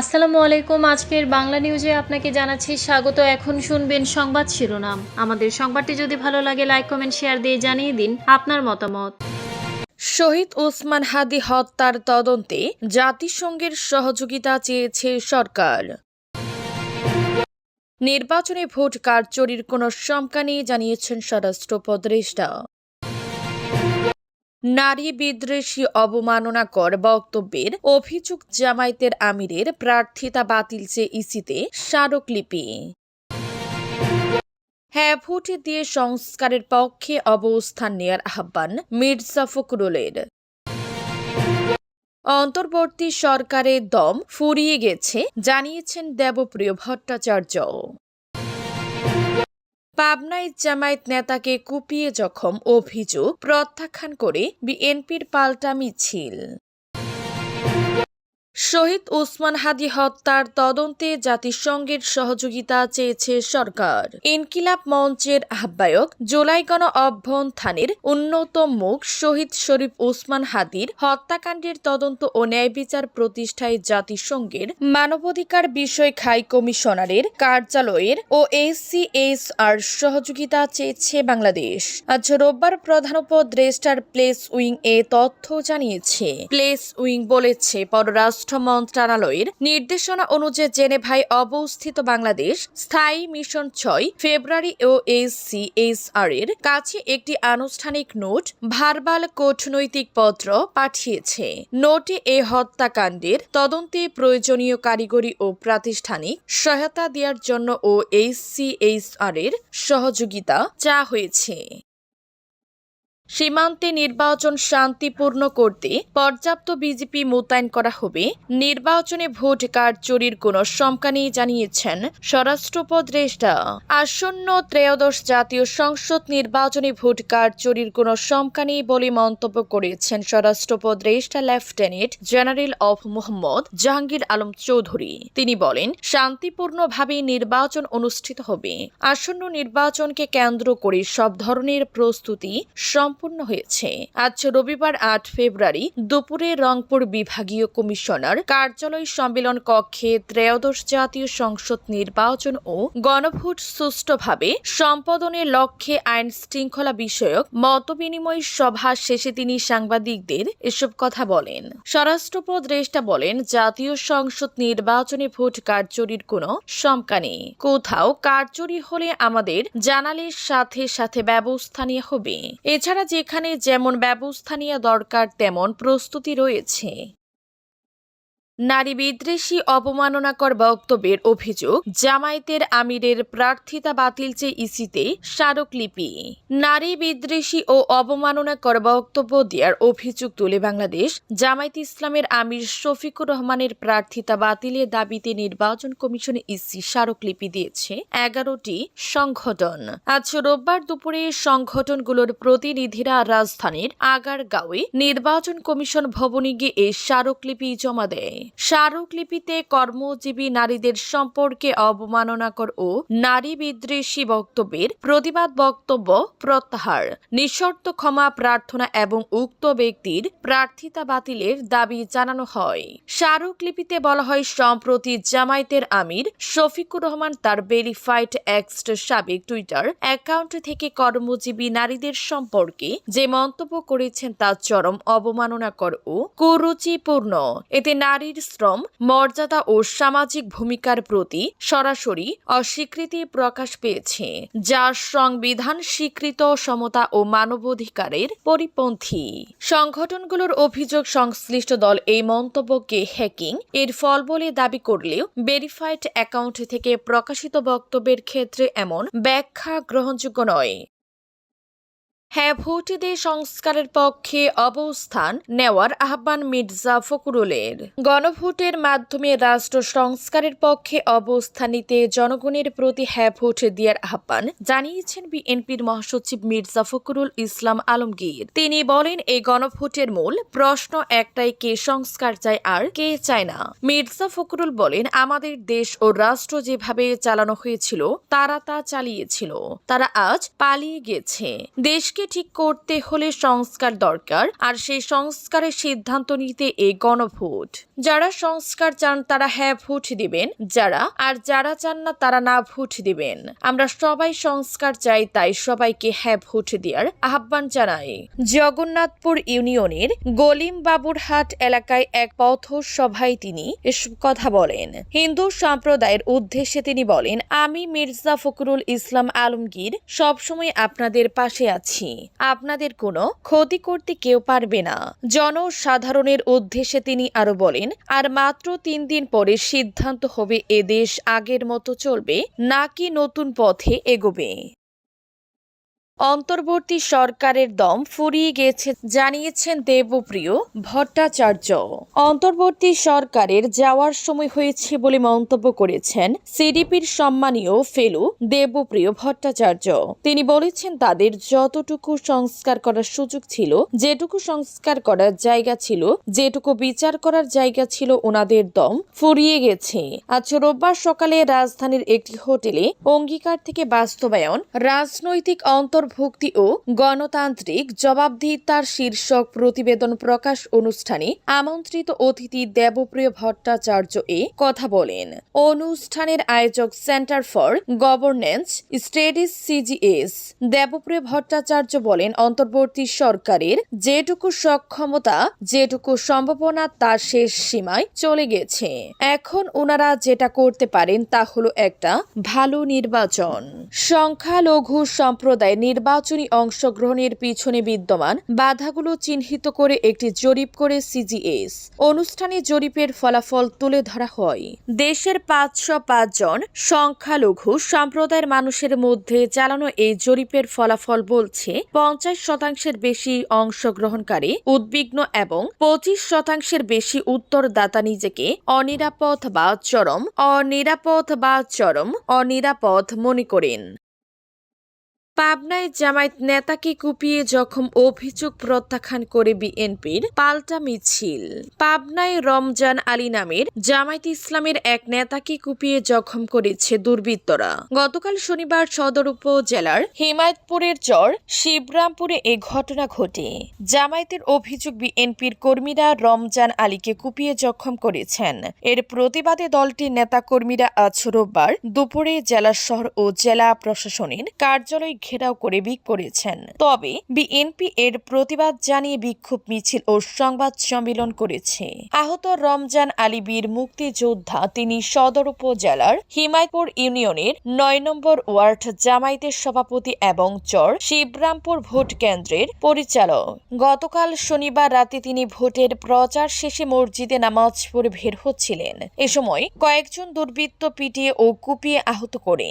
আসসালামু আলাইকুম। আজকের বাংলা নিউজে আপনাকে জানাচ্ছি স্বাগত। এখন শুনবেন সংবাদ শিরোনাম। আমাদের সংবাদটি যদি ভালো লাগে, লাইক, কমেন্ট, শেয়ার দিয়ে জানিয়ে দিন আপনার মতামত। শহীদ ওসমান হাদি হত্যার তদন্তে জাতিসংঘের সহযোগিতা চেয়েছে সরকার। নির্বাচনে ভোট কারচুরির কোনো শঙ্কা নেই, জানিয়েছেন স্বরাষ্ট্র উপদেষ্টা। নারী বিদ্বেষী অবমাননাকর বক্তব্যের অভিযোগ জামায়াতের আমিরের প্রার্থিতা বাতিল চেয়ে ইসিতে স্মারকলিপি। হ্যাঁ ভোটে দিয়ে সংস্কারের পক্ষে অবস্থান নেয়ার আহ্বান মির্জা ফখরুলের। অন্তর্বর্তী সরকারের দম ফুরিয়ে গেছে, জানিয়েছেন দেবপ্রিয় ভট্টাচার্য। পাবনায় জামায়াত নেতাকে কুপিয়ে জখম অভিযোগ প্রত্যাখ্যান করে বিএনপির পাল্টা মিছিল। শহীদ ওসমান হাদি হত্যার তদন্তে জাতিসংঘের সহযোগিতা চেয়েছে সরকার। ইনকিলাব মঞ্চের আহ্বায়ক জুলাই গণ অভ্যন্থানের উন্নত মুখ শহীদ শরীফ ওসমান হাদির হত্যাকাণ্ডের তদন্ত ও ন্যায় বিচার প্রতিষ্ঠায় জাতিসংঘের মানবাধিকার বিষয় খাই কমিশনারের কার্যালয়ের ও এসিএসআর সহযোগিতা চেয়েছে বাংলাদেশ। আজ রোববার প্রধান উপদেষ্টার প্লেস উইং এ তথ্য জানিয়েছে। প্লেস উইং বলেছে, পররাষ্ট্র মন্ত্রণালয়ের নির্দেশনা অনুযায়ী জেনেভায় অবস্থিত বাংলাদেশ স্থায়ী মিশন ছয় ফেব্রুয়ারি ও এসিএসআর এর কাছে একটি আনুষ্ঠানিক নোট ভারবাল কূটনৈতিক পত্র পাঠিয়েছে। নোটে এ হত্যাকাণ্ডের তদন্তে প্রয়োজনীয় কারিগরি ও প্রাতিষ্ঠানিক সহায়তা দেওয়ার জন্য ও এইচসিএইচআর এর সহযোগিতা চা হয়েছে। সীমান্তে নির্বাচন শান্তিপূর্ণ করতে পর্যাপ্ত বিজেপি মোতায়েন করা হবে। নির্বাচনে ভোট কারচুরির কোনো শঙ্কা নেই জানিয়েছেন স্বরাষ্ট্র উপদেষ্টা আসন্ন ত্রয়োদশ জাতীয় সংসদ নির্বাচনে ভোট কারচুরির কোনো শঙ্কা নেই বলে মন্তব্য করেছেন স্বরাষ্ট্র উপদেষ্টা lieutenant general of Mohammad Jahangir Alam Chowdhury. তিনি বলেন, শান্তিপূর্ণভাবে নির্বাচন অনুষ্ঠিত হবে। আসন্ন নির্বাচনকে কেন্দ্র করে সব ধরনের প্রস্তুতি সম্পূর্ণ হয়েছে। আজ রবিবার আট ফেব্রুয়ারি দুপুরে রংপুর বিভাগীয় কমিশনার কার্যালয় সম্মেলন কক্ষে ত্রয়োদশ জাতীয় সংসদ নির্বাচন ও গণভোট সুষ্ঠুভাবে সম্পাদনের লক্ষ্যে আইন শৃঙ্খলা বিষয়ক মতবিনিময় সভা শেষে তিনি সাংবাদিকদের এসব কথা বলেন। স্বরাষ্ট্র উপদেষ্টা বলেন, জাতীয় সংসদ নির্বাচনে ভোট কারচুরির কোনো শঙ্কা নেই। কোথাও কারচুরি হলে আমাদের জানালের সাথে সাথে ব্যবস্থা নেওয়া হবে। এছাড়া যেখানে যেমন ব্যবস্থা নেওয়া দরকার তেমন প্রস্তুতি রয়েছে। নারী বিদ্বেষী অবমাননাকর বক্তব্যের অভিযোগ, জামায়াতের আমিরের প্রার্থিতা বাতিল চেয়ে ইসিতে স্মারকলিপি। নারী বিদ্বেষী ও অবমাননাকর বক্তব্য দেওয়ার অভিযোগ তুলে বাংলাদেশ, জামায়াত ইসলামের আমির শফিকুর রহমানের প্রার্থিতা বাতিলের দাবিতে নির্বাচন কমিশনে ইসি স্মারকলিপি দিয়েছে এগারোটি সংগঠন। আজ রোববার দুপুরে সংগঠনগুলোর প্রতিনিধিরা রাজধানীর আগারগাঁওয়ে নির্বাচন কমিশন ভবনে গিয়ে এই স্মারকলিপি জমা দেয়। স্মারকলিপিতে কর্মজীবী নারীদের সম্পর্কে অবমাননাকর ও নারী বিদ্বেষী বক্তব্যের প্রতিবাদ বক্তব্য প্রত্যাহার। নিঃশর্ত ক্ষমা প্রার্থনা এবং উক্ত ব্যক্তির প্রার্থিতা বাতিলের দাবি জানানো হয়। স্মারকলিপিতে বলা হয়, সম্প্রতি জামায়াতের আমির শফিকুর রহমান তার ভেরিফাইড এক্সট সাবেক টুইটার অ্যাকাউন্ট থেকে কর্মজীবী নারীদের সম্পর্কে যে মন্তব্য করেছেন তা চরম অবমাননাকর ও কুরুচিপূর্ণ। এতে নারীর শ্রম, মর্যাদা ও সামাজিক ভূমিকার প্রতি সরাসরি অস্বীকৃতি প্রকাশ পেয়েছে যা সংবিধান স্বীকৃত সমতা ও মানবাধিকারের পরিপন্থী। সংগঠনগুলোর অভিযোগ সংশ্লিষ্ট দল এই মন্তব্যকে হ্যাকিং, এর ফল বলে দাবি করলেও ভেরিফাইড অ্যাকাউন্ট থেকে প্রকাশিত বক্তব্যের ক্ষেত্রে এমন ব্যাখ্যা গ্রহণযোগ্য নয়। হ্যাঁ ভোটে সংস্কারের পক্ষে অবস্থান নেওয়ার আহ্বান মির্জা ফখরুলের। গণভোটের মাধ্যমে রাষ্ট্র সংস্কারের পক্ষে অবস্থান নিতে জনগণের প্রতি হ্যাঁ ভোট দেওয়ার আহ্বান জানিয়েছেন বিএনপির মহাসচিব মির্জা ফখরুল ইসলাম আলমগীর। তিনি বলেন, এই গণভোটের মূল প্রশ্ন একটাই, কে সংস্কার চায় আর কে চায় না। মির্জা ফখরুল বলেন, আমাদের দেশ ও রাষ্ট্র যেভাবে চালানো হয়েছিল, তারা তা চালিয়েছিল। তারা আজ পালিয়ে গেছে। দেশকে দেশকে ঠিক করতে হলে সংস্কার দরকার, আর সেই সংস্কারের সিদ্ধান্ত নিতে এই গণভোট। যারা সংস্কার চান তারা হ্যাঁ ভোট দিবেন, যারা, আর যারা চান না তারা না ভোট দিবেন। আমরা সবাই সংস্কার চাই, তাই সবাইকে হ্যাঁ ভোট দেওয়ার আহ্বান জানাই। জগন্নাথপুর ইউনিয়নের গলিম বাবুরহাট এলাকায় এক পথ সভায় তিনি এসব কথা বলেন। হিন্দু সম্প্রদায়ের উদ্দেশ্যে তিনি বলেন, আমি মির্জা ফখরুল ইসলাম আলমগীর সবসময় আপনাদের পাশে আছি। আপনাদের কোনো ক্ষতি করতে কেউ পারবে না। জনসাধারণের উদ্দেশ্যে তিনি আরও বলেন, আর মাত্র তিন দিন পরে সিদ্ধান্ত হবে এদেশ আগের মতো চলবে নাকি নতুন পথে এগোবে। অন্তর্বর্তী সরকারের দম ফুরিয়ে গেছে, জানিয়েছেন দেবপ্রিয় ভট্টাচার্য। অন্তর্বর্তী সরকারের যাওয়ার সময় হয়েছে বলে মন্তব্য করেছেন সিডিপির সম্মানীয় ফেলু দেবপ্রিয় ভট্টাচার্য। তিনি বলেছেন, তাদের যতটুকু সংস্কার করার সুযোগ ছিল, যেটুকু সংস্কার করার জায়গা ছিল, যেটুকু বিচার করার জায়গা ছিল, ওনাদের দম ফুরিয়ে গেছে। আজ রোববার সকালে রাজধানীর একটি হোটেলে অঙ্গীকার থেকে বাস্তবায়ন, রাজনৈতিক অন্তর্ভুক্তি ও গণতান্ত্রিক জবাবদিহিতার শীর্ষক প্রতিবেদন প্রকাশ অনুষ্ঠানে আমন্ত্রিত অতিথি দেবপ্রিয় ভট্টাচার্য এ কথা বলেন। অনুষ্ঠানের আয়োজক centre for governance studies CGS Debapriya Bhattacharya বলেন, অন্তর্বর্তী সরকারের যেটুকু সক্ষমতা, যেটুকু সম্ভাবনা তার শেষ সীমায় চলে গেছে। এখন ওনারা যেটা করতে পারেন তা হলো একটা ভালো নির্বাচন। সংখ্যালঘু সম্প্রদায় নির্বাচনী অংশগ্রহণের পিছনে বিদ্যমান বাধাগুলো চিহ্নিত করে একটি জরিপ করে সিজিএস। অনুষ্ঠানে জরিপের ফলাফল তুলে ধরা হয়। দেশের পাঁচশো পাঁচ জন সংখ্যালঘু সম্প্রদায়ের মানুষের মধ্যে চালানো এই জরিপের ফলাফল বলছে পঞ্চাশ শতাংশের বেশি অংশগ্রহণকারী উদ্বিগ্ন এবং পঁচিশ শতাংশের বেশি উত্তরদাতা নিজেকে অনিরাপদ বা চরম, অনিরাপদ বা চরম, অনিরাপদ মনে করেন। পাবনায় জামায়াত নেতাকে কুপিয়ে জখম অভিযোগ প্রত্যাখ্যান করে বিএনপির পাল্টা মিছিল। পাবনায় রমজান আলী নামের জামায়াত ইসলামের এক নেতাকে কুপিয়ে জখম করেছে দুর্বৃত্তরা। গতকাল শনিবার সদর উপজেলার হিমায়তপুরের চর শিবরামপুরে এ ঘটনা ঘটে। জামায়াতের অভিযোগ বিএনপির কর্মীরা রমজান আলীকে কুপিয়ে জখম করেছেন। এর প্রতিবাদে দলটির নেতাকর্মীরা আজ রোববার দুপুরে জেলা শহর ও জেলা প্রশাসনের কার্যালয় ঘেরাও করে বিক করেছেন। তবে বিএনপি এর প্রতিবাদ জানিয়ে বিক্ষোভ মিছিল ও সংবাদ সম্মেলন করেছে। আহত রমজান আলী বীর মুক্তিযোদ্ধা তিনি সদর উপজেলার হিমায়তপুর ইউনিয়নের নয় নম্বর ওয়ার্ড জামায়াতের সভাপতি এবং চর শিবরামপুর ভোট কেন্দ্রের পরিচালক। গতকাল শনিবার রাতে তিনি ভোটের প্রচার শেষে মসজিদে নামাজ পড়ে বের হচ্ছিলেন। এ সময় কয়েকজন দুর্বৃত্ত পিটিয়ে ও কুপিয়ে আহত করে।